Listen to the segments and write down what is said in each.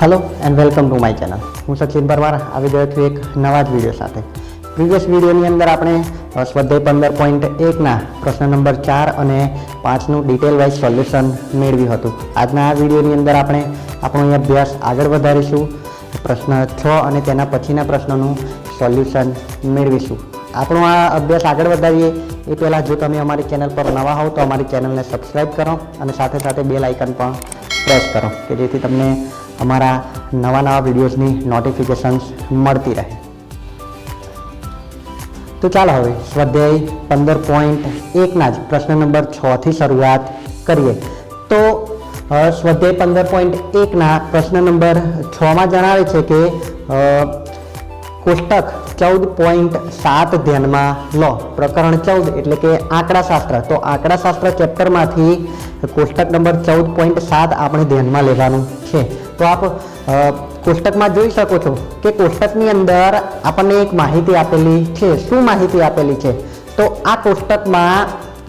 Hello and welcome to my channel હું સચિન પરમાર, આવી ગયો છું એક નવા જ વીડિયો સાથે. પ્રીવિયસ વિડીયોની અંદર આપણે સ્વાધ્યાય પંદર પોઈન્ટ એકના પ્રશ્ન નંબર ચાર અને પાંચનું ડિટેલ વાઇઝ સોલ્યુશન મેળવ્યું હતું. આજના આ વિડીયોની અંદર આપણે આપણો અભ્યાસ આગળ વધારીશું. પ્રશ્ન છ અને તેના પછીના પ્રશ્નોનું સોલ્યુશન મેળવીશું. આપણો આ અભ્યાસ આગળ વધારીએ. એ પહેલાં જો તમે અમારી ચેનલ પર નવા હોવ તો અમારી ચેનલને સબસ્ક્રાઈબ કરો અને સાથે સાથે બેલ આઇકન પણ પ્રેસ કરો કે જેથી તમને અમારા નવા નવા વિડીયોઝની નોટિફિકેશન્સ મળતી રહે. તો ચાલો હવે સ્વાધ્યાય પંદર પોઈન્ટ એકના જ પ્રશ્ન નંબર છથી શરૂઆત કરીએ. તો સ્વાધ્યાય પંદર પોઈન્ટ એકના પ્રશ્ન નંબર છમાં જણાવે છે કે કોષ્ટક ચૌદ પોઈન્ટ સાત ધ્યાનમાં લો. પ્રકરણ ચૌદ એટલે કે આંકડાશાસ્ત્ર. તો આંકડાશાસ્ત્ર ચેપ્ટરમાંથી કોષ્ટક નંબર ચૌદ પોઈન્ટ સાત આપણે ધ્યાનમાં લેવાનું છે. તો આપ કોષ્ટકમાં જોઈ શકો છો કે કોષ્ટકની અંદર આપણને એક માહિતી આપેલી છે. શું માહિતી આપેલી છે? તો આ કોષ્ટકમાં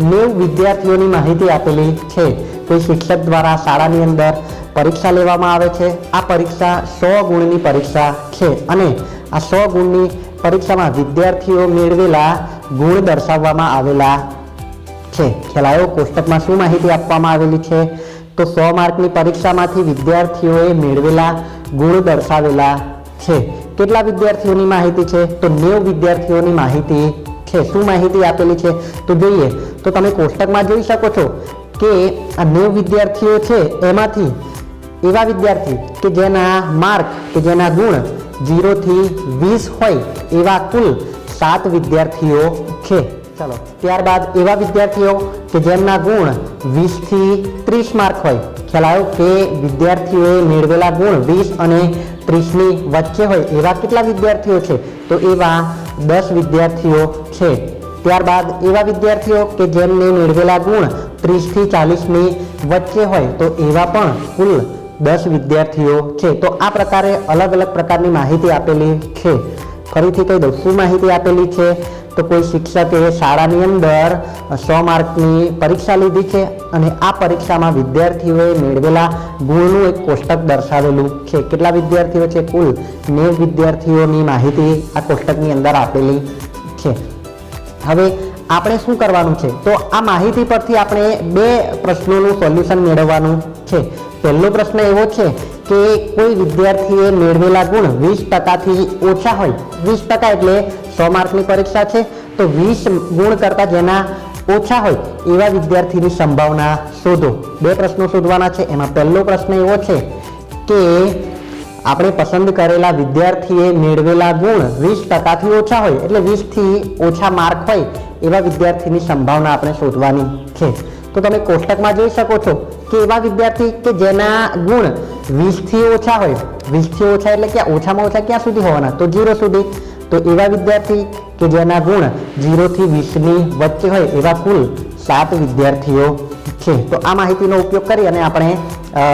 નેવ વિદ્યાર્થીઓની માહિતી આપેલી છે. કોઈ શિક્ષક દ્વારા શાળાની અંદર પરીક્ષા લેવામાં આવે છે. આ પરીક્ષા સો ગુણની પરીક્ષા છે અને આ સો ગુણની પરીક્ષામાં વિદ્યાર્થીઓ મેળવેલા ગુણ દર્શાવવામાં આવેલા છે. ખેલાયો કોષ્ટકમાં શું માહિતી આપવામાં આવેલી છે? તો સો માર્કની પરીક્ષામાંથી વિદ્યાર્થીઓએ મેળવેલા ગુણ દર્શાવેલા છે. કેટલા વિદ્યાર્થીઓની માહિતી છે? તો નેવ વિદ્યાર્થીઓની માહિતી છે. શું માહિતી આપેલી છે? તો જોઈએ. તો તમે કોષ્ટકમાં જોઈ શકો છો કે આ નેવ વિદ્યાર્થીઓ છે એમાંથી એવા વિદ્યાર્થી કે જેના માર્ક, કે જેના ગુણ જીરોથી વીસ હોય એવા કુલ સાત વિદ્યાર્થીઓ છે. ચલો, ત્યારબાદ એવા વિદ્યાર્થીઓ કે જેમના ગુણ વીસથી ત્રીસ માર્ક હોય. ખ્યાલ આવ્યો કે વિદ્યાર્થીઓએ મેળવેલા ગુણ વીસ અને ત્રીસની વચ્ચે હોય એવા કેટલા વિદ્યાર્થીઓ છે? તો એવા દસ વિદ્યાર્થીઓ છે. ત્યારબાદ એવા વિદ્યાર્થીઓ કે જેમને મેળવેલા ગુણ ત્રીસથી ચાલીસની વચ્ચે હોય, તો એવા પણ કુલ દસ વિદ્યાર્થીઓ છે. તો આ પ્રકારે અલગ અલગ પ્રકારની માહિતી આપેલી છે. ફરીથી કહી દઉં, શું માહિતી આપેલી છે? તો કોઈ શિક્ષકે શાળાની અંદર સો માર્કની પરીક્ષા લીધી છે અને આ પરીક્ષામાં વિદ્યાર્થીઓએ મેળવેલા ગુણનું એક કોષ્ટક દર્શાવેલું છે. કેટલા વિદ્યાર્થીઓ છે? કુલ નેવ વિદ્યાર્થીઓની માહિતી આ કોષ્ટકની અંદર આપેલી છે. હવે આપણે શું કરવાનું છે? તો આ માહિતી પરથી આપણે બે પ્રશ્નોનું સોલ્યુશન મેળવવાનું છે. પહેલો પ્રશ્ન એવો છે કે કોઈ વિદ્યાર્થીએ મેળવેલા ગુણ વીસ ટકાથી ઓછા હોય, વીસ ટકા એટલે સો માર્કની પરીક્ષા છે, તો વીસ ગુણ કરતાં જેના ઓછા હોય, એવા વિદ્યાર્થીની સંભાવના શોધો. બે પ્રશ્નો શોધવાના છે, એમાં પહેલો પ્રશ્ન એવો છે કે આપણે પસંદ કરેલા વિદ્યાર્થીએ મેળવેલા ગુણ વીસ ટકાથી ઓછા હોય, એટલે વીસથી ઓછા માર્ક હોય, એવા વિદ્યાર્થીની સંભાવના આપણે શોધવાની છે. તો તમે કોષ્ટકમાં જોઈ શકો છો કે એવા વિદ્યાર્થી કે જેના ગુણ વીસથી ઓછા હોય વીસથી ઓછા એટલે ક્યાં ઓછામાં ઓછા ક્યાં સુધી હોવાના? તો જીરો સુધી. તો એવા વિદ્યાર્થી કે જેના ગુણ જીરોથી વીસની વચ્ચે હોય એવા કુલ સાત વિદ્યાર્થીઓ છે. તો આ માહિતીનો ઉપયોગ કરી અને આપણે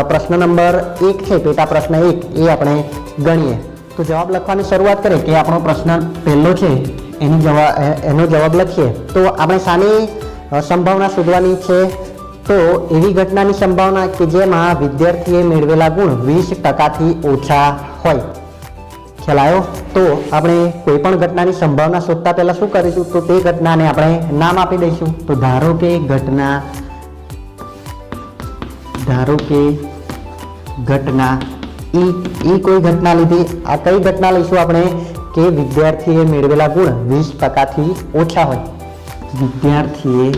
પ્રશ્ન નંબર એક છે પેટા પ્રશ્ન એક એ આપણે ગણીએ. તો જવાબ લખવાની શરૂઆત કરીએ કે આપણો પ્રશ્ન પહેલો છે એની જવાબ એનો જવાબ લખીએ. તો આપણે અ, સંભાવના શોધવાની છે. તો એવી ઘટનાની સંભાવના કે જેમાં વિદ્યાર્થીએ મેળવેલા ગુણ વીસ ટકાથી ઓછા હોય. ખ્યાલ તો આપણે કોઈ પણ ઘટનાની સંભાવના શોધતા પહેલાં શું કરીશું? તો તે ઘટનાને આપણે નામ આપી દઈશું. તો ધારો કે ઘટના, ધારો કે ઘટના એ એ કોઈ ઘટના લીધી. આ કઈ ઘટના લઈશું આપણે? કે વિદ્યાર્થીએ મેળવેલા ગુણ વીસ ટકાથી ઓછા હોય. વિદ્યાર્થીએ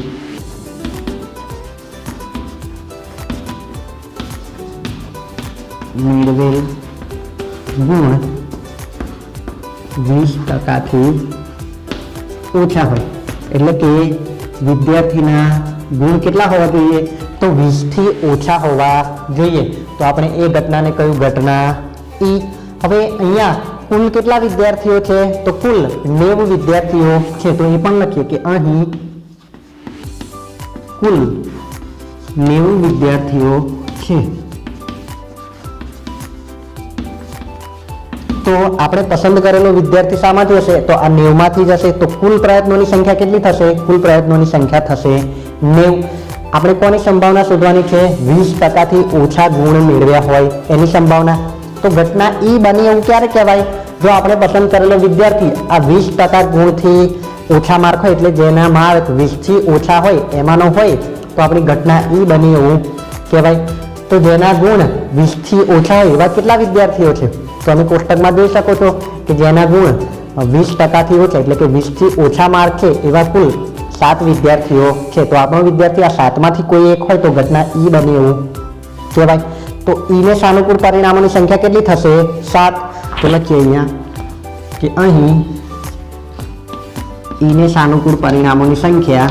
મેળવેલ ગુણ વીસ ટકાથી ઓછા હોય એટલે કે વિદ્યાર્થીના ગુણ કેટલા હોવા જોઈએ તો વીસથી ઓછા હોવા જોઈએ તો આપણે એ ઘટનાને કહ્યું ઘટના ઈ હવે અહીંયા કુલ કેટલા વિદ્યાર્થીઓ છે? તો કુલ નેવું વિદ્યાર્થીઓ છે. તો એ પણ લખીએ કે અહીં કુલ નેવું વિદ્યાર્થીઓ છે. તો આપણે પસંદ કરેલો વિદ્યાર્થી શામાંથી હશે? તો આ નેવમાંથી જશે તો કુલ પ્રયત્નોની સંખ્યા કેટલી થશે? કુલ પ્રયત્નોની સંખ્યા થશે નેવ. આપણે કોની સંભાવના શોધવાની છે? વીસ ટકાથી ઓછા ગુણ મેળવ્યા હોય એની સંભાવના. તો ઘટના ઈ બની એવું ક્યારે કહેવાય? જો આપણે પસંદ કરેલો વિદ્યાર્થી આ વીસ ટકા ગુણથી ઓછા માર્ક હોય એટલે જેના માર્ક વીસથી ઓછા હોય એમાંનો હોય, તો આપણી ઘટના ઈ બની એવું કહેવાય. તો જેના ગુણ વીસથી ઓછા હોય એવા કેટલા વિદ્યાર્થીઓ છે? તો તમે કોષ્ટકમાં જોઈ શકો છો કે જેના ગુણ વીસ ટકાથી ઓછા એટલે કે વીસથી ઓછા માર્ક છે એવા કુલ સાત વિદ્યાર્થીઓ છે. તો આપણો વિદ્યાર્થી આ સાતમાંથી કોઈ એક હોય તો ઘટના ઈ બને એવું કહેવાય. તો ઈને સાનુકૂળ પરિણામોની સંખ્યા કેટલી થશે? સાત. તો લખીએ અહીંયા કે અહીં ઈને સાનુકૂળ પરિણામોની સંખ્યા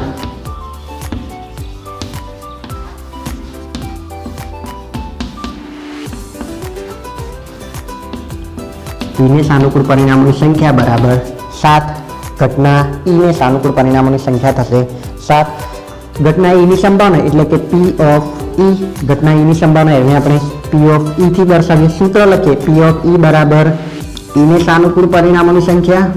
ઈને સાનુકૂળ પરિણામોની સંખ્યા બરાબર સાત. ઘટના ઈને સાનુકૂળ પરિણામોની સંખ્યા થશે સાત. ઘટના ઈની સંભાવના એટલે કે પી ઓફ ઈ ઘટના ઈની સંભાવના એને આપણે પી ઓફ ઈ થી દર્શાવીએ સૂત્ર લખીએ પી ઓફ ઈ બરાબર ઈને સાનુકૂળ પરિણામોની સંખ્યા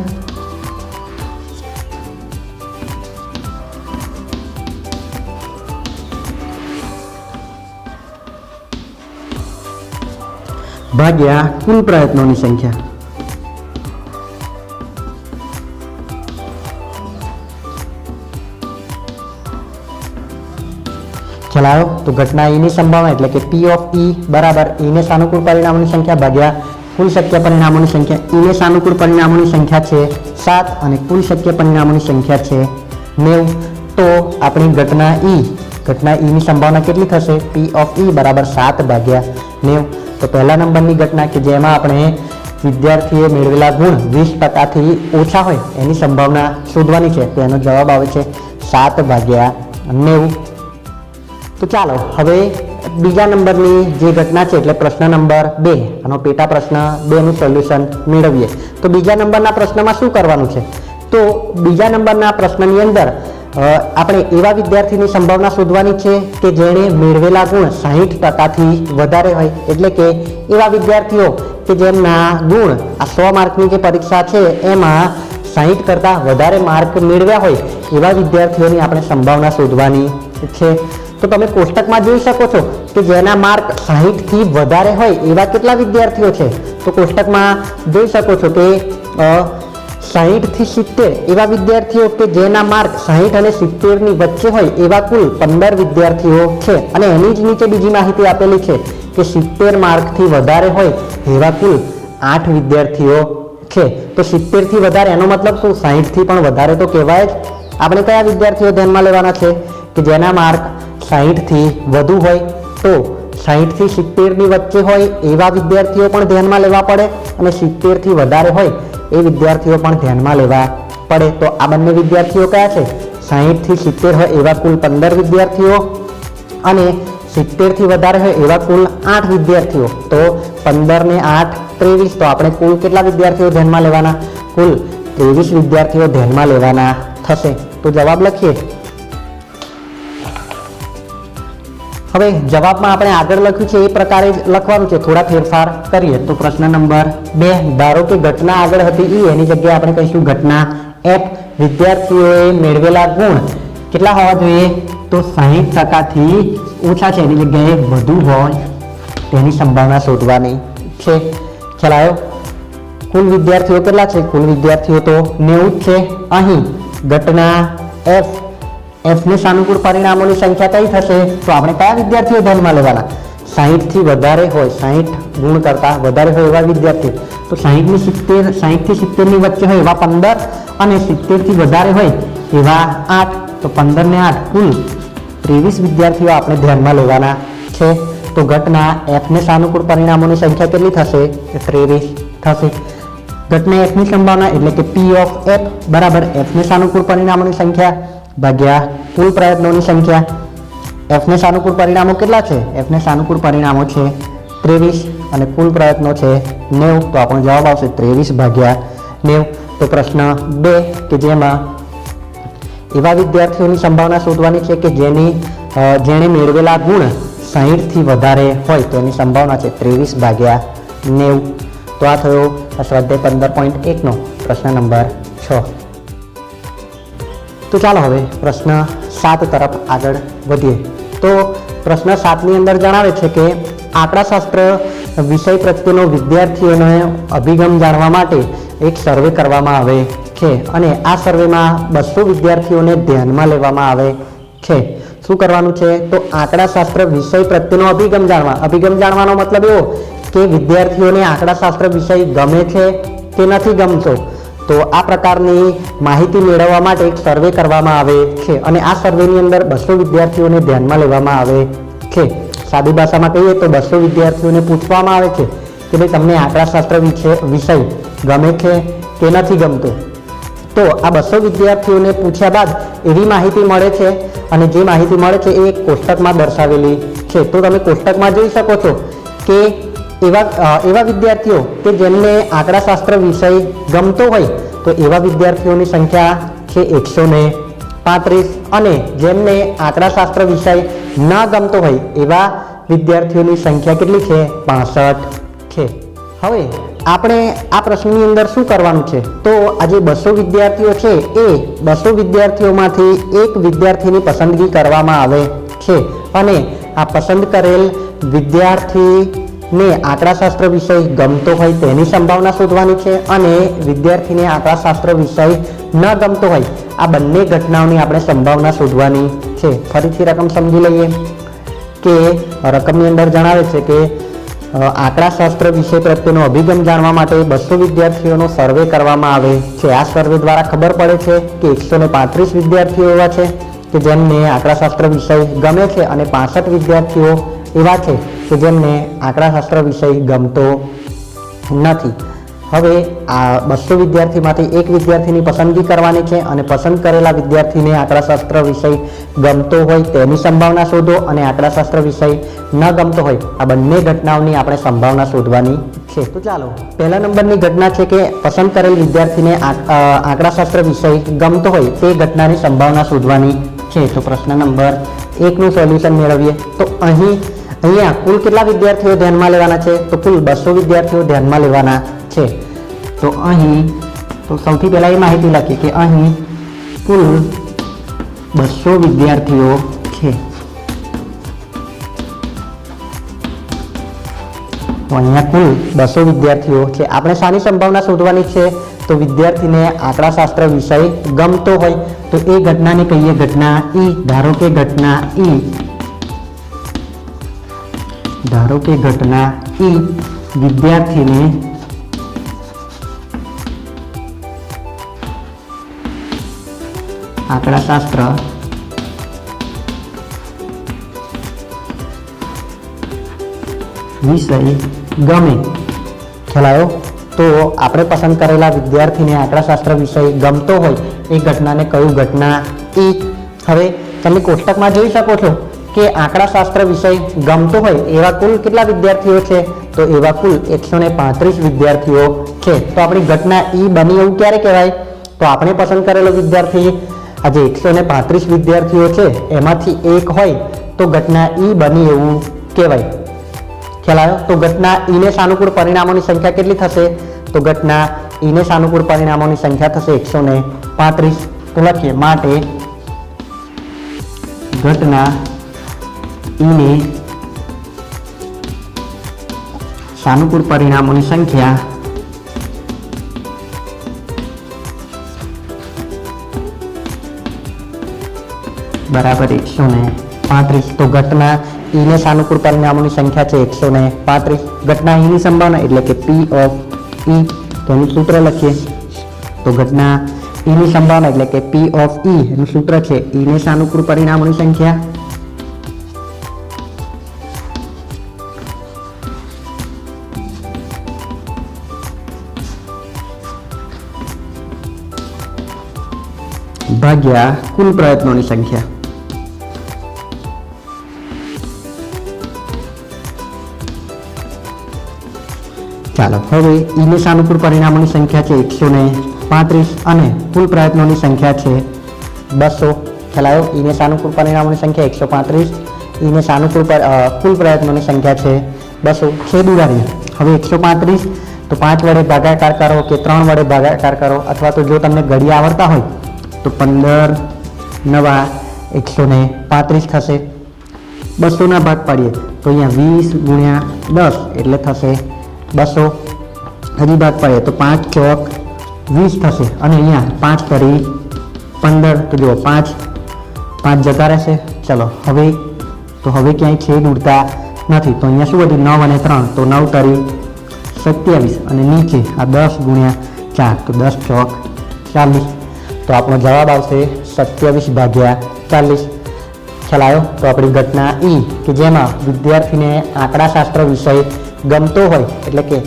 ભાગ્યા કુલ પ્રયત્નોની સંખ્યા ખ્યાલ તો ઘટના ઈની સંભાવના એટલે કે પી ઓફ ઈ બરાબર ઈને સાનુકૂળ પરિણામોની સંખ્યા ભાગ્યા. કુલ શક્ય પરિણામોની સંખ્યા ઈને સાનુકૂળ પરિણામોની સંખ્યા છે સાત અને કુલ શક્ય પરિણામોની સંખ્યા છે નેવ. તો આપણી ઘટના ઈ ઘટના ઈની સંભાવના કેટલી થશે? પી ઓફ ઈ બરાબર સાત ભાગ્યા નેવ. તો પહેલા નંબરની ઘટના કે જેમાં આપણે વિદ્યાર્થીએ મેળવેલા ગુણ વીસ ટકાથી ઓછા હોય એની સંભાવના શોધવાની છે. તો એનો જવાબ આવે છે સાત ભાગ્યા નેવું. તો ચાલો, હવે બીજા નંબરની જે ઘટના છે એટલે પ્રશ્ન નંબર બે, આનો પેટા પ્રશ્ન બેનું સોલ્યુશન મેળવીએ. તો બીજા નંબરના પ્રશ્નમાં શું કરવાનું છે? તો બીજા નંબરના પ્રશ્નની અંદર આપણે એવા વિદ્યાર્થીની સંભાવના શોધવાની છે કે જેણે મેળવેલા ગુણ સાહીઠ ટકાથી વધારે હોય. એટલે કે એવા વિદ્યાર્થીઓ કે જેમના ગુણ આ સો માર્કની જે પરીક્ષા છે એમાં સાહીઠ કરતાં વધારે માર્ક મેળવ્યા હોય, એવા વિદ્યાર્થીઓની આપણે સંભાવના શોધવાની છે. તો તમે કોષ્ટકમાં જોઈ શકો છો કે જેના માર્ક સાહીઠથી વધારે હોય એવા કેટલા વિદ્યાર્થીઓ છે. તો કોષ્ટકમાં જોઈ શકો છો કે સાહીઠથી સિત્તેર એવા વિદ્યાર્થીઓ કે જેના માર્ક સાહીઠ અને સિત્તેરની વચ્ચે હોય એવા કુલ પંદર વિદ્યાર્થીઓ છે. અને એની જ નીચે બીજી માહિતી આપેલી છે કે સિત્તેર માર્કથી વધારે હોય એવા કુલ આઠ વિદ્યાર્થીઓ છે. તો સિત્તેરથી વધારે એનો મતલબ શું? સાહીઠથી પણ વધારે તો કહેવાય જ. આપણે કયા વિદ્યાર્થીઓ ધ્યાનમાં લેવાના છે? કે જેના માર્ક સાહીઠથી વધુ હોય તો સાહીઠથી સિત્તેરની વચ્ચે હોય એવા વિદ્યાર્થીઓ પણ ધ્યાનમાં લેવા પડે અને સિત્તેરથી વધારે હોય એ વિદ્યાર્થીઓ પણ ધ્યાનમાં લેવા પડે. તો આ બંને વિદ્યાર્થીઓ કયા છે? સાહીઠથી સિત્તેર હોય એવા કુલ પંદર વિદ્યાર્થીઓ અને સિત્તેરથી વધારે હોય એવા કુલ આઠ વિદ્યાર્થીઓ. તો પંદર ને આઠ ત્રેવીસ, તો આપણે કુલ કેટલા વિદ્યાર્થીઓ ધ્યાનમાં લેવાના? કુલ ત્રેવીસ વિદ્યાર્થીઓ ધ્યાનમાં લેવાના થશે. તો જવાબ લખીએ. હવે જવાબમાં આપણે આગળ લખ્યું છે, એ પ્રકારે જ લખવાનું છે. થોડા ફેરફાર કરીએ. તો પ્રશ્ન નંબર બે, ધારો કે ઘટના આગળ હતી ઈ, એની જગ્યાએ આપણે કહીશું ઘટના એફ વિદ્યાર્થીઓએ મેળવેલા ગુણ કેટલા હોવા જોઈએ? તો સાહીઠ ટકાથી ઓછા છે. એની જગ્યાએ વધુ હોય તેની સંભાવના શોધવાની છે. ખ્યાલ આવ્યો? કુલ વિદ્યાર્થીઓ કેટલા છે? કુલ વિદ્યાર્થીઓ તો નેવું છે. અહીં ઘટના એફ એફની સાનુકૂળ પરિણામોની સંખ્યા કઈ થશે? તો આપણે કયા વિદ્યાર્થીઓ ધ્યાનમાં લેવાના? સાહીઠથી વધારે હોય, સાહીઠ ગુણ કરતાં વધારે હોય એવા વિદ્યાર્થીઓ. તો સાહીઠની સિત્તેર, સાહીઠથી સિત્તેરની વચ્ચે હોય એવા પંદર અને સિત્તેરથી વધારે હોય એવા આઠ. તો પંદર ને આઠ કુલ ત્રેવીસ વિદ્યાર્થીઓ આપણે ધ્યાનમાં લેવાના છે. તો ઘટના એફને સાનુકૂળ પરિણામોની સંખ્યા કેટલી થશે? ત્રેવીસ થશે. ઘટના એફની સંભાવના એટલે કે પી ઓફ એફ બરાબર એફને સાનુકૂળ પરિણામોની સંખ્યા. ભાગ્યા. કુલ પ્રયત્નોની સંખ્યા. એફને સાનુકૂળ પરિણામો કેટલા છે? એફને સાનુકૂળ પરિણામો છે ત્રેવીસ અને કુલ પ્રયત્નો છે નેવ. તો આપણો જવાબ આવશે ત્રેવીસ ભાગ્યા નેવ. તો પ્રશ્ન બે કે જેમાં એવા વિદ્યાર્થીઓની સંભાવના શોધવાની છે કે જેની જેણે મેળવેલા ગુણ સાહીઠથી વધારે હોય તો એની સંભાવના છે ત્રેવીસ ભાગ્યા નેવું. તો આ થયો સ્વાધ્યાય પંદર પોઈન્ટ એકનો પ્રશ્ન નંબર છ. તો ચાલો હવે પ્રશ્ન સાત તરફ આગળ વધીએ. તો પ્રશ્ન સાતની અંદર જણાવે છે કે આંકડાશાસ્ત્ર વિષય પ્રત્યેનો વિદ્યાર્થીઓનો અભિગમ જાણવા માટે એક સર્વે કરવામાં આવે છે અને આ સર્વેમાં બસો વિદ્યાર્થીઓને ધ્યાનમાં લેવામાં આવે છે. શું કરવાનું છે? તો આંકડાશાસ્ત્ર વિષય પ્રત્યેનો અભિગમ જાણવા. અભિગમ જાણવાનો મતલબ એવો કે વિદ્યાર્થીઓને આંકડાશાસ્ત્ર વિષય ગમે છે કે નથી ગમતો. તો આ પ્રકારની માહિતી મેળવવા માટે એક સર્વે કરવામાં આવે છે અને આ સર્વેની અંદર બસો વિદ્યાર્થીઓને ધ્યાનમાં લેવામાં આવે છે. સાદી ભાષામાં કહીએ તો બસો વિદ્યાર્થીઓને પૂછવામાં આવે છે કે ભાઈ તમને આંકડાશાસ્ત્ર વિશે વિષય ગમે છે કે નથી ગમતો? તો આ બસો વિદ્યાર્થીઓને પૂછ્યા બાદ એવી માહિતી મળે છે અને જે માહિતી મળે છે એ કોષ્ટકમાં દર્શાવેલી છે. તો તમે કોષ્ટકમાં જોઈ શકો છો કે એવા એવા વિદ્યાર્થીઓ કે જેમને આંકડાશાસ્ત્ર વિષય ગમતો હોય, તો એવા વિદ્યાર્થીઓની સંખ્યા છે એકસો ને પાંત્રીસ. અને જેમને આંકડાશાસ્ત્ર વિષય ન ગમતો હોય, એવા વિદ્યાર્થીઓની સંખ્યા કેટલી છે? પાસઠ છે. હવે આપણે આ પ્રશ્નની અંદર શું કરવાનું છે? તો આજે બસો વિદ્યાર્થીઓ છે, એ બસો વિદ્યાર્થીઓમાંથી એક વિદ્યાર્થીની પસંદગી કરવામાં આવે છે. અને આ પસંદ કરેલ વિદ્યાર્થીને આંકડાશાસ્ત્ર વિષય ગમતો હોય તેની સંભાવના શોધવાની છે અને વિદ્યાર્થીને આંકડાશાસ્ત્ર વિષય ન ગમતો હોય, આ બંને ઘટનાઓની આપણે સંભાવના શોધવાની છે. ફરીથી રકમ સમજી લઈએ કે રકમની અંદર જણાવે છે કે આંકડાશાસ્ત્ર વિષય પ્રત્યેનો અભિગમ જાણવા માટે બસો વિદ્યાર્થીઓનો સર્વે કરવામાં આવે છે. આ સર્વે દ્વારા ખબર પડે છે કે એકસો ને પાંત્રીસ વિદ્યાર્થીઓ એવા છે કે જેમને આંકડાશાસ્ત્ર વિષય ગમે છે અને પાસઠ વિદ્યાર્થીઓ એવા છે. કે જેમને આંકડાશાસ્ત્ર વિષય ગમતો નથી. હવે આ બસો વિદ્યાર્થીમાંથી એક વિદ્યાર્થીની પસંદગી કરવાની છે અને પસંદ કરેલા વિદ્યાર્થીને આંકડાશાસ્ત્ર વિષય ગમતો હોય તેની સંભાવના શોધો અને આંકડાશાસ્ત્ર વિષય ન ગમતો હોય, આ બંને ઘટનાઓની આપણે સંભાવના શોધવાની છે. તો ચાલો, પહેલા નંબરની ઘટના છે કે પસંદ કરેલ વિદ્યાર્થીને આંક- આંકડાશાસ્ત્ર વિષય ગમતો હોય તે ઘટનાની સંભાવના શોધવાની છે. તો પ્રશ્ન નંબર એકનું સોલ્યુશન મેળવીએ. તો અહીં અહીંયા કુલ કેટલા વિદ્યાર્થીઓ ધ્યાનમાં લેવાના છે? તો કુલ બસો વિદ્યાર્થીઓ ધ્યાનમાં લેવાના છે. તો અહીં, તો સૌથી પહેલાં એ માહિતી લખી કે અહીં કુલ બસો વિદ્યાર્થીઓ છે. તો અહીંયા કુલ બસો વિદ્યાર્થીઓ છે. આપણે શાની સંભાવના શોધવાની છે? તો વિદ્યાર્થીને આંકડાશાસ્ત્ર વિષય ગમતો હોય, તો એ ઘટનાને કહીએ ઘટના ઈ. ધારો કે ઘટના ઈ. ધારો કે ઘટના ઈ વિદ્યાર્થીને આંકડાશાસ્ત્ર વિષય ગમે. ખ્યાલ તો આપણે પસંદ કરેલા વિદ્યાર્થીને આંકડાશાસ્ત્ર વિષય ગમતો હોય, એ ઘટનાને કયું ઘટના ઈ હવે તમે કોષ્ટકમાં જોઈ શકો છો. કે આંકડાશાસ્ત્ર વિષય ગમતો હોય એવા કુલ કેટલા વિદ્યાર્થીઓ છે? તો એવા કુલ એકસો ને પાંત્રીસ વિદ્યાર્થીઓ છે. તો આપણી ઘટના ઈ બની એવું ક્યારે કહેવાય? તો આપણે પસંદ કરેલો વિદ્યાર્થી આજે એકસો ને પાંત્રીસ વિદ્યાર્થીઓ છે. એમાંથી એક હોય તો ઘટના ઈ બની એવું કહેવાય. ખ્યાલ આવ્યો? તો ઘટના ઈને સાનુકૂળ પરિણામોની સંખ્યા કેટલી થશે? તો ઘટના ઈને સાનુકૂળ પરિણામોની સંખ્યા થશે એકસો પાંત્રીસ. તો લખીએ, માટે ઘટના ઈને સાનુકૂળ પરિણામોની સંખ્યા બરાબર એકસો ને પાંત્રીસ તો ઘટના ઈને સાનુકૂળ પરિણામોની સંખ્યા છે એકસો ને પાંત્રીસ ઘટના ઈની સંભાવના એટલે કે પી ઓફ ઈ તો એનું સૂત્ર લખીએ તો ઘટના ઈની સંભાવના એટલે કે પી ઓફ ઈ એનું સૂત્ર છે ઈને સાનુકૂળ પરિણામોની સંખ્યા ભાગ્યા કુલ પ્રયત્નોની સંખ્યા. ચાલો, હવે ઈને સાનુકૂળ પરિણામોની સંખ્યા છે એકસો ને પાંત્રીસ અને કુલ પ્રયત્નોની સંખ્યા છે બસો. ખ્યાલ આવ્યો સાનુકૂળ પરિણામોની સંખ્યા એકસો પાંત્રીસ. ઈને સાનુકૂળ પર- કુલ પ્રયત્નોની સંખ્યા છે બસો. છેદ ઉડાડીએ હવે એકસો પાંત્રીસ. તો પાંચ વડે ભાગાકાર કરો કે ત્રણ વડે ભાગાકાર કરો? અથવા તો જો તમને ઘડી આવડતા હોય તો પંદર, નવા, એકસો ને પાંત્રીસ થશે. બસોના ભાગ પાડીએ તો અહીંયા વીસ ગુણ્યા દસ એટલે થશે બસો. હજી ભાગ પાડીએ તો પાંચ ચોક વીસ થશે અને અહીંયા પાંચ કરી પંદર. તો જુઓ, પાંચ પાંચ જતા રહેશે. ચલો, હવે, તો હવે ક્યાંય છેદ ઉડતા નથી. તો અહીંયા શું હતું નવ અને ત્રણ. તો નવ તરી સત્યાવીસ અને નીચે આ દસ ગુણ્યા ચાર. તો દસ ચોક ચાલીસ. તો આપણો જવાબ આવશે સત્યાવીસ ભાગ્યા ચાલીસ. ખ્યાલ તો આપણી ઘટના ઈ કે જેમાં વિદ્યાર્થીને આંકડાશાસ્ત્ર વિષય ગમતો હોય, એટલે કે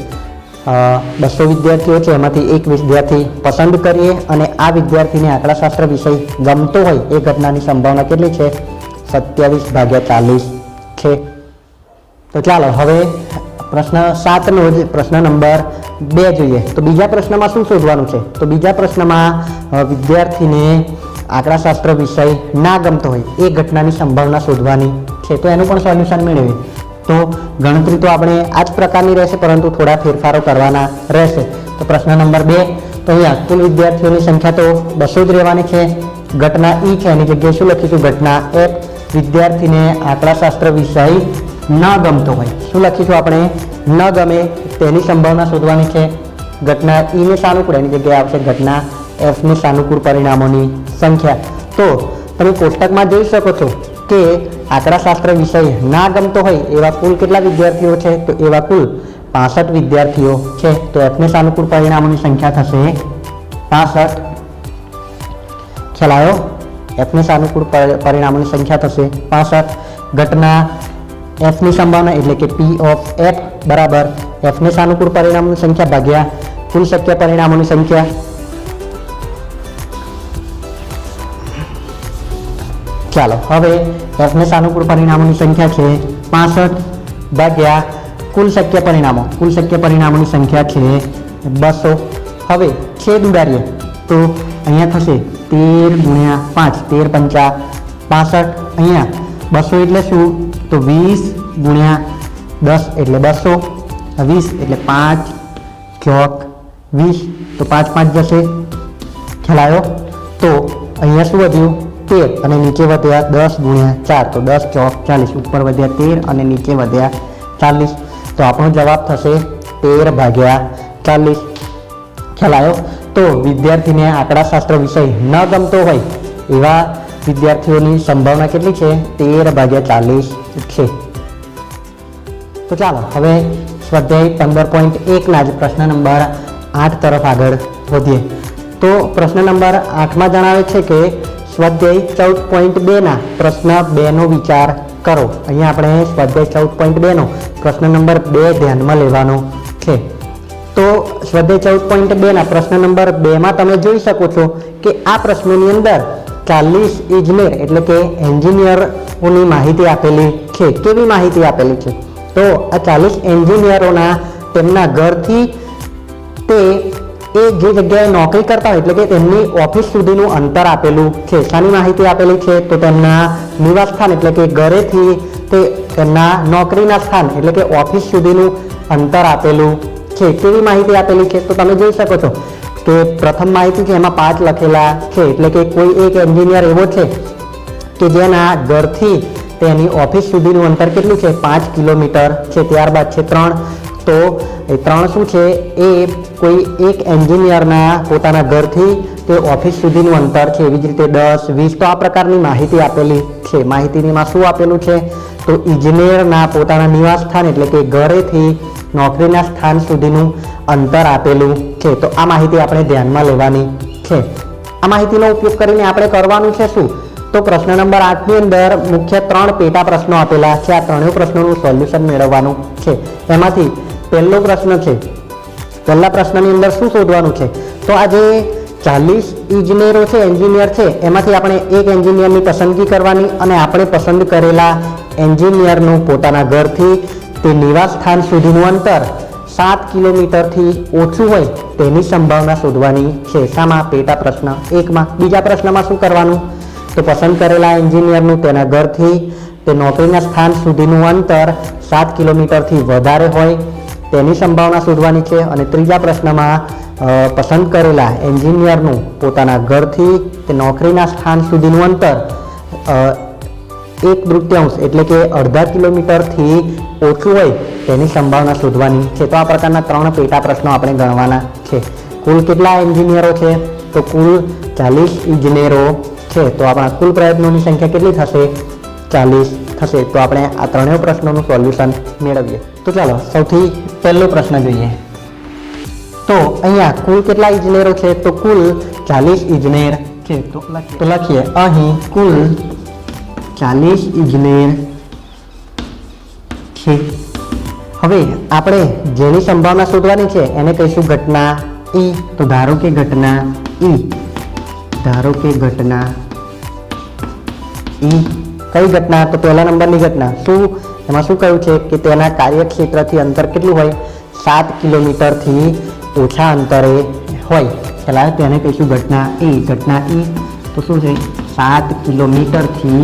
બસો વિદ્યાર્થીઓ છે, એમાંથી એક વિદ્યાર્થી પસંદ કરીએ અને આ વિદ્યાર્થીને આંકડાશાસ્ત્ર વિષય ગમતો હોય, એ ઘટનાની સંભાવના કેટલી છે? સત્યાવીસ ભાગ્યા ચાલીસ છે. તો ચાલો, હવે પ્રશ્ન સાતનો જ પ્રશ્ન નંબર બે જોઈએ. તો બીજા પ્રશ્નમાં શું શોધવાનું છે? તો બીજા પ્રશ્નમાં વિદ્યાર્થીને આંકડાશાસ્ત્ર વિષય ના ગમતો હોય, એ ઘટનાની સંભાવના શોધવાની છે. તો એનું પણ સોલ્યુશન મેળવીએ. તો ગણતરી તો આપણે આ જ પ્રકારની રહેશે, પરંતુ થોડા ફેરફારો કરવાના રહેશે. તો પ્રશ્ન નંબર બે, તો અહીંયા કુલ વિદ્યાર્થીઓની સંખ્યા તો બસો જ રહેવાની છે. ઘટના ઈ છે, એની જગ્યાએ શું લખીશું? ઘટના એક, વિદ્યાર્થીને આંકડાશાસ્ત્ર વિષય ન ગમતો હોય. શું લખીશું આપણે? ન ગમે તેની સંભાવના શોધવાની છે. ઘટના ઈને સાનુકૂળ, એની જગ્યાએ આવશે ઘટના એફની સાનુકૂળ પરિણામોની સંખ્યા. તો તમે કોષ્ટકમાં જોઈ શકો છો કે આંકડાશાસ્ત્ર વિષય ના ગમતો હોય એવા કુલ કેટલા વિદ્યાર્થીઓ છે? તો એવા કુલ પાસઠ વિદ્યાર્થીઓ છે. તો એફને સાનુકૂળ પરિણામોની સંખ્યા થશે પાસઠ. ખ્યાલ આવ્યો? એફને સાનુકૂળ પરિણામોની સંખ્યા થશે પાસઠ. ઘટના એફની સંભાવના એટલે કે પી ઓફ એફ બરાબર. એફને સાનુકૂળ પરિણામોની સંખ્યા ભાગ્યા કુલ શક્ય પરિણામોની સંખ્યા. ચાલો, હવે એફને સાનુકૂળ પરિણામોની સંખ્યા છે પાસઠ ભાગ્યા કુલ શક્ય પરિણામો. કુલ શક્ય પરિણામોની સંખ્યા છે બસો. હવે છેદ ઉડાડીએ તો અહીંયા થશે તેર ગુણ્યા પાંચ, તેર પંચા પાસઠ. અહીંયા બસો એટલે શું? તો વીસ ગુણ્યા દસ એટલે બસો વીસ એટલે પાંચ, ચોક વીસ, તો પાંચ પાંચ જશે. ખ્યાલ તો અહીંયા શું વધ્યું? તેર, અને નીચે વધ્યા દસ ગુણ્યા ચાર, તો દસ, ચોક ચાલીસ, ઉપર વધ્યા તેર, અને નીચે વધ્યા ચાલીસ. તો આપણો જવાબ થશે તેર ભાગ્યા ચાલીસ. ખ્યાલ તો વિદ્યાર્થીને આંકડાશાસ્ત્ર વિષય ન ગમતો હોય એવા વિદ્યાર્થીઓની સંભાવના કેટલી છે? તેર ભાગ્યા ચાલીસ. છે. તો ચાલો, હવે સ્વાધ્યાય પંદર પોઈન્ટ એકના જ પ્રશ્ન નંબર આઠ તરફ આગળ વધીએ. તો પ્રશ્ન નંબર આઠમાં જણાવે છે કે સ્વાધ્યાય ચૌદ પોઈન્ટ બેના પ્રશ્ન બેનો વિચાર કરો. અહીંયા આપણે સ્વાધ્યાય ચૌદ પોઈન્ટ બેનો પ્રશ્ન નંબર બે ધ્યાનમાં લેવાનો છે. તો સ્વાધ્યાય ચૌદ પોઈન્ટ બેના પ્રશ્ન નંબર બેમાં તમે જોઈ શકો છો કે આ પ્રશ્નની અંદર ચાલીસ ઇજનેર, એટલે કે એન્જિનિયરોની માહિતી આપેલી છે. કેવી માહિતી આપેલી છે? તો આ ચાલીસ એન્જિનિયરોના તેમના ઘરથી તે એ જે જગ્યાએ નોકરી કરતા હોય, એટલે કે તેમની ઓફિસ સુધીનું અંતર આપેલું છે. શાની માહિતી આપેલી છે? તો તેમના નિવાસ સ્થાન, એટલે કે ઘરેથી તે તેમના નોકરીના સ્થાન, એટલે કે ઓફિસ સુધીનું અંતર આપેલું છે. કેવી માહિતી આપેલી છે? તો તમે જોઈ શકો છો. કે પ્રથમ માહિતી છે, એમાં પાંચ લખેલા છે, એટલે કે કોઈ એક એન્જિનિયર એવો છે કે જેના ઘરથી તેની ઓફિસ સુધીનું અંતર કેટલું છે, પાંચ કિલોમીટર છે, ત્યારબાદ છે ત્રણ. તો એ ત્રણ શું છે? એ કોઈ એક એન્જિનિયરના પોતાના ઘરથી તે ઓફિસ સુધીનું અંતર છે, એવી જ રીતે દસ, વીસ, તો આ પ્રકારની માહિતી આપેલી છે. માહિતીમાં શું આપેલું છે? તો ઇજનેરના પોતાના નિવાસ સ્થાન એટલે કે ઘરેથી નોકરીના સ્થાન સુધીનું અંતર આપેલું છે. તો આ માહિતી આપણે ધ્યાનમાં લેવાની છે. આ માહિતીનો ઉપયોગ કરીને આપણે કરવાનું છે શું? તો પ્રશ્ન નંબર આઠની અંદર મુખ્ય ત્રણ પેટા પ્રશ્નો આપેલા છે. આ ત્રણેય પ્રશ્નોનું સોલ્યુશન મેળવવાનું છે. એમાંથી પહેલો પ્રશ્ન છે. પહેલા પ્રશ્નની અંદર શું શોધવાનું છે? તો આજે ચાલીસ ઇજનેરો છે, એન્જિનિયર છે, એમાંથી આપણે એક એન્જિનિયરની પસંદગી કરવાની અને આપણે પસંદ કરેલા એન્જિનિયરનું પોતાના ઘરથી તે નિવાસ સ્થાન સુધીનું અંતર સાત કિલોમીટરથી ઓછું હોય તેની સંભાવના શોધવાની છે. શામાં પેટા પ્રશ્ન એકમાં. બીજા પ્રશ્નમાં શું કરવાનું? તો પસંદ કરેલા એન્જિનિયરનું તેના ઘરથી તે નોકરીના સ્થાન સુધીનું અંતર સાત કિલોમીટરથી વધારે હોય તેની સંભાવના શોધવાની છે. અને ત્રીજા પ્રશ્નમાં પસંદ કરેલા એન્જિનિયરનું પોતાના ઘરથી તે નોકરીના સ્થાન સુધીનું અંતર એક તૃતીયાંશ એટલે કે અડધા કિલોમીટરથી ઓછું હોય તેની સંભાવના શોધવાની છે. તો આ પ્રકારના ત્રણ પેટા પ્રશ્નો આપણે ગણવાના છે. કુલ કેટલા એન્જિનિયરો છે? તો કુલ ચાલીસ ઇજનેરો છે. તો આપણા કુલ પ્રયત્નોની સંખ્યા કેટલી થશે? ચાલીસ થશે. તો આપણે આ ત્રણેય પ્રશ્નોનું સોલ્યુશન મેળવીએ. તો ચાલો, સૌથી પહેલો પ્રશ્ન જોઈએ. તો અહીંયા કુલ કેટલા ઇજનેરો છે? તો કુલ ચાલીસ ઇજનેર છે. તો લખીએ. અહીં કુલ ચાલીસ ઇજનેર છે. હવે આપણે જેની સંભાવના શોધવાની છે, એને કહીશું ઘટના ઈ તો ધારો કે ઘટના ઈ ધારો કે ઘટના ઈ કઈ ઘટના? તો પહેલા નંબરની ઘટના. શું? એમાં શું કહ્યું છે કે તેના કાર્યક્ષેત્રથી અંતર કેટલું હોય? સાત કિલોમીટરથી ઓછા અંતરે હોય. પહેલાં તેને કહીશું ઘટના એ ઘટના ઈ તો શું છે? સાત કિલોમીટરથી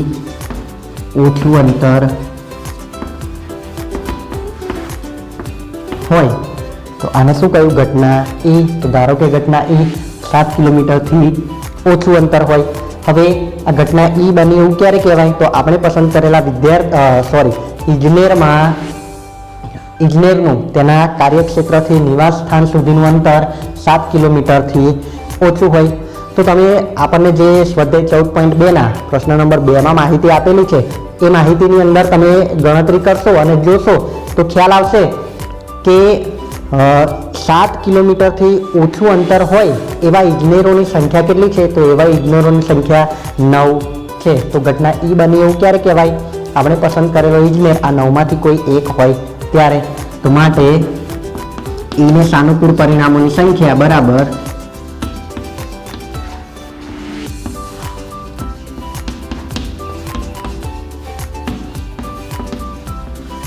ઓછું અંતર હોય, તો આને શું કહ્યું? ઘટના એ, તો ધારો કે ઘટના એ સાત કિલોમીટરથી ઓછું અંતર હોય. હવે આ ઘટના ઈ બની એવું ક્યારે કહેવાય? તો આપણે પસંદ કરેલા વિદ્યાર્થી સોરી ઇજનેરમાં, ઇજનેરનું તેના કાર્યક્ષેત્રથી નિવાસ સ્થાન સુધીનું અંતર સાત કિલોમીટરથી ઓછું હોય. તો તમે આપણને જે સ્વાધ્યાય ચૌદ પોઈન્ટ બેના પ્રશ્ન નંબર બેમાં માહિતી આપેલી છે, એ માહિતીની અંદર તમે ગણતરી કરશો અને જોશો, તો ખ્યાલ આવશે કે સાત કિલોમીટરથી ઓછું અંતર હોય એવા ઇજનેરોની સંખ્યા કેટલી છે? તો એવા ઇજનેરોની સંખ્યા નવ છે. તો ઘટના એ બની એવું ક્યારે કહેવાય? આપણે પસંદ કરેલો ઇજનેર આ નવમાંથી કોઈ એક હોય ત્યારે. તો માટે એને સાનુકૂળ પરિણામોની સંખ્યા બરાબર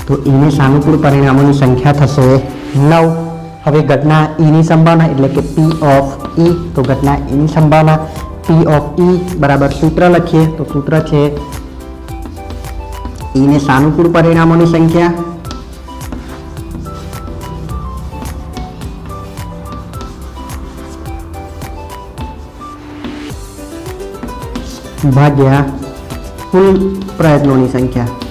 તો ઈને સાનુકૂળ પરિણામોની સંખ્યા થશે નવ. હવે ઘટના ઈની સંભાવના, એટલે કે પી ઓફ ઈ તો ઘટના ઈની સંભાવના પી ઓફ ઈ બરાબર સૂત્ર લખીએ, તો સૂત્ર છે ઈને સાનુકૂળ પરિણામોની સંખ્યા. ભાગ્યા કુલ પ્રયત્નોની સંખ્યા.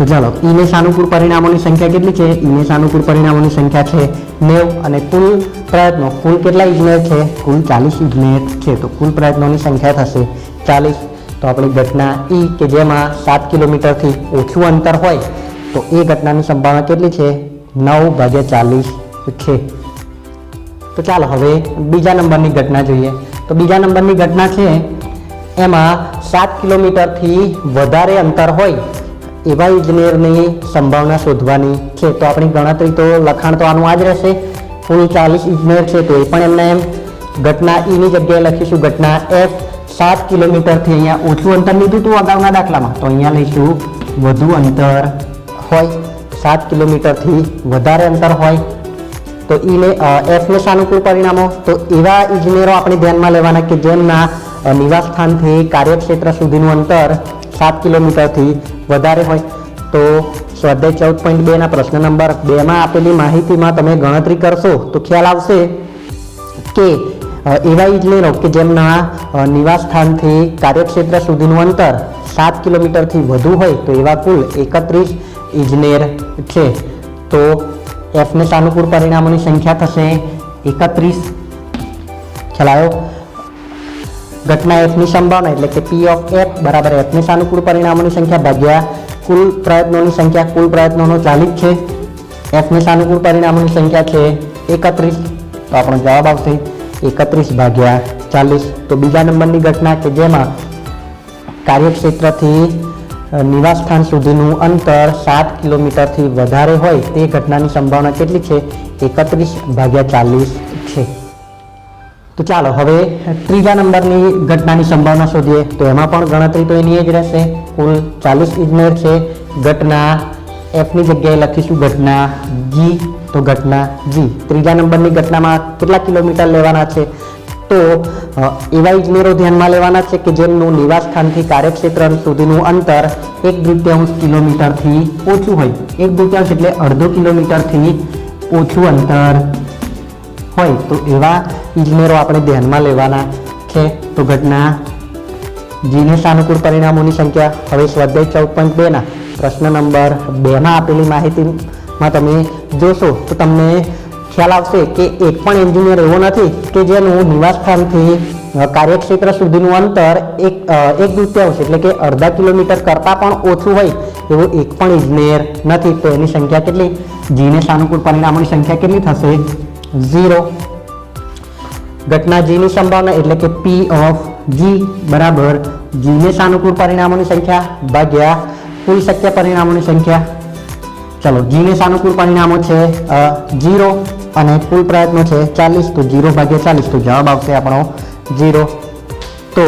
તો ચાલો ઈને સાનુકૂળ પરિણામોની સંખ્યા કેટલી છે? ઈને સાનુકૂળ પરિણામોની સંખ્યા છે નેવ અને કુલ પ્રયત્નો, કુલ કેટલા ઇજનેર છે? કુલ ચાલીસ ઇજનેર છે. તો કુલ પ્રયત્નોની સંખ્યા થશે ચાલીસ. તો આપણી ઘટના ઈ કે જેમાં સાત કિલોમીટરથી ઓછું અંતર હોય, તો એ ઘટનાની સંભાવના કેટલી છે? નવ ભાગ્યા ચાલીસ છે. તો ચાલો, હવે બીજા નંબરની ઘટના જોઈએ. તો બીજા નંબરની ઘટના છે, એમાં સાત કિલોમીટરથી વધારે અંતર હોય એવા ઇજનેરની સંભાવના શોધવાની છે. તો આપણી ગણતરી તો લખાણ તો આનું આ જ રહેશે. કુલ ચાલીસ ઇજનેર છે, તો એ પણ એમને એમ. ઘટના ઈની જગ્યાએ લખીશું. ઘટના એફ સાત કિલોમીટરથી અહીંયા ઓછું અંતર લીધું હતું અગાઉના દાખલામાં. તો અહીંયા લઈશું, વધુ અંતર હોય. સાત કિલોમીટરથી વધારે અંતર હોય. તો ઈને એફને સાનુકૂળ પરિણામો? તો એવા ઇજનેરો આપણે ધ્યાનમાં લેવાના કે જેમના નિવાસ સ્થાનથી કાર્યક્ષેત્ર સુધીનું અંતર સાત કિલોમીટરથી વધારે હોય, તો સ્વાધ્યાય ચૌદ પોઈન્ટ બેના પ્રશ્ન નંબર બેમાં આપેલી માહિતીમાં તમે ગણતરી કરશો, તો ખ્યાલ આવશે કે એવા ઇજનેરો કે જેમના નિવાસ સ્થાનથી કાર્યક્ષેત્ર સુધીનું અંતર સાત કિલોમીટરથી વધુ હોય, તો એવા કુલ એકત્રીસ ઇજનેર છે. તો એફને સાનુકૂળ પરિણામોની સંખ્યા થશે એકત્રીસ. ખ્યાલ આવ્યો? ઘટના એફની સંભાવના એટલે કે પી ઓફ એફ બરાબર એપની સાનુકૂળ પરિણામોની સંખ્યા ભાગ્યા કુલ પ્રયત્નોની સંખ્યા કુલ પ્રયત્નોનો ચાલીસ છે. એફની સાનુકૂળ પરિણામોની સંખ્યા છે એકત્રીસ. તો આપણો જવાબ આવશે એકત્રીસ ભાગ્યા ચાલીસ. તો બીજા નંબરની ઘટના કે જેમાં કાર્યક્ષેત્રથી નિવાસસ્થાન નિવાસ સ્થાન સુધીનું અંતર સાત કિલોમીટરથી વધારે હોય, તે ઘટનાની સંભાવના કેટલી છે? એકત્રીસ ભાગ્યા ચાલીસ છે. તો ચાલો, હવે ત્રીજા નંબરની ઘટનાની સંભાવના શોધીએ. તો એમાં પણ ગણતરી તો એની જ રહેશે. કુલ ચાલીસ ઇજનેર છે. ઘટના એફની જગ્યાએ લખીશું ઘટના જી તો ઘટના જી ત્રીજા નંબરની ઘટનામાં કેટલા કિલોમીટર લેવાના છે? તો એવા ઇજનેરો ધ્યાનમાં લેવાના છે કે જેમનું નિવાસસ્થાનથી કાર્યક્ષેત્ર સુધીનું અંતર એક દૃત્યાંશ કિલોમીટરથી ઓછું હોય. એક દૃત્યાંશ એટલે અડધો કિલોમીટરથી ઓછું અંતર. હોય તો એવા ઇજનેરો આપણે ધ્યાનમાં લેવાના છે. તો ઘટના જીને સાનુકૂળ પરિણામોની સંખ્યા હવે સ્વાધ્યાય ચૌદ પોઈન્ટ બેના પ્રશ્ન નંબર બેમાં આપેલી માહિતીમાં તમે જોશો તો તમને ખ્યાલ આવશે કે એક પણ એન્જિનિયર એવો નથી કે જેનું નિવાસસ્થાનથી કાર્યક્ષેત્ર સુધીનું અંતર એક એક દૃત્યાંશ એટલે કે અડધા કિલોમીટર કરતાં પણ ઓછું હોય એવો એક પણ ઇજનેર નથી. તો એની સંખ્યા કેટલી? જીને સાનુકૂળ પરિણામોની સંખ્યા કેટલી થશે? ઝીરો. ઘટના જીની સંભાવના એટલે કે પી ઓફ જી બરાબર. જીને સાનુકૂળ પરિણામોની સંખ્યા ભાગ્યા કુલ શક્ય પરિણામોની સંખ્યા. ચલો જીને સાનુકૂળ પરિણામો છે જીરો અને કુલ પ્રયત્નો છે ચાલીસ, તો જીરો ભાગ્યા ચાલીસ, તો જવાબ આવશે આપણો જીરો તો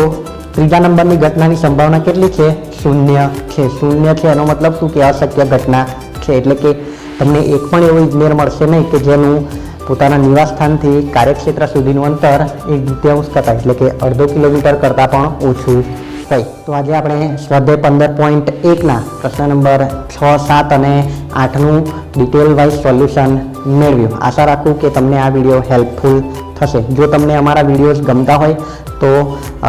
ત્રીજા નંબરની ઘટનાની સંભાવના કેટલી છે? શૂન્ય છે. શૂન્ય છે એનો મતલબ શું કે અશક્ય ઘટના છે? એટલે કે તમને એક પણ એવો ઇજનેર મળશે નહીં કે જેનું પોતાના નિવાસસ્થાનથી કાર્યક્ષેત્ર સુધીનું અંતર એક દ્વિતીયાંશ કરતાં એટલે કે અડધો કિલોમીટર કરતાં પણ ઓછું થાય તો આજે આપણે સ્વાધ્યાય પંદર પોઈન્ટ એકના પ્રશ્ન નંબર છ, સાત અને આઠનું ડિટેલ વાઇઝ સોલ્યુશન મેળવ્યું. આશા રાખું કે તમને આ વીડિયો હેલ્પફુલ થશે. જો તમને અમારા વિડીયોઝ ગમતા હોય, તો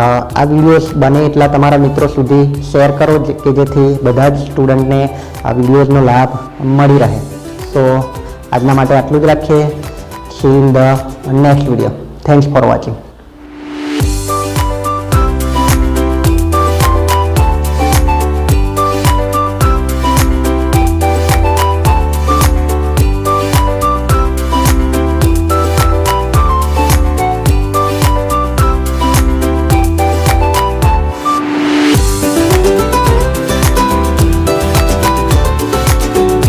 આ વિડીયોઝ બને એટલા તમારા મિત્રો સુધી શેર કરો કે જેથી બધા જ સ્ટુડન્ટને આ વિડીયોઝનો લાભ મળી રહે. તો, આજના માટે આટલું જ રાખીએ. See in the next video thanks for watching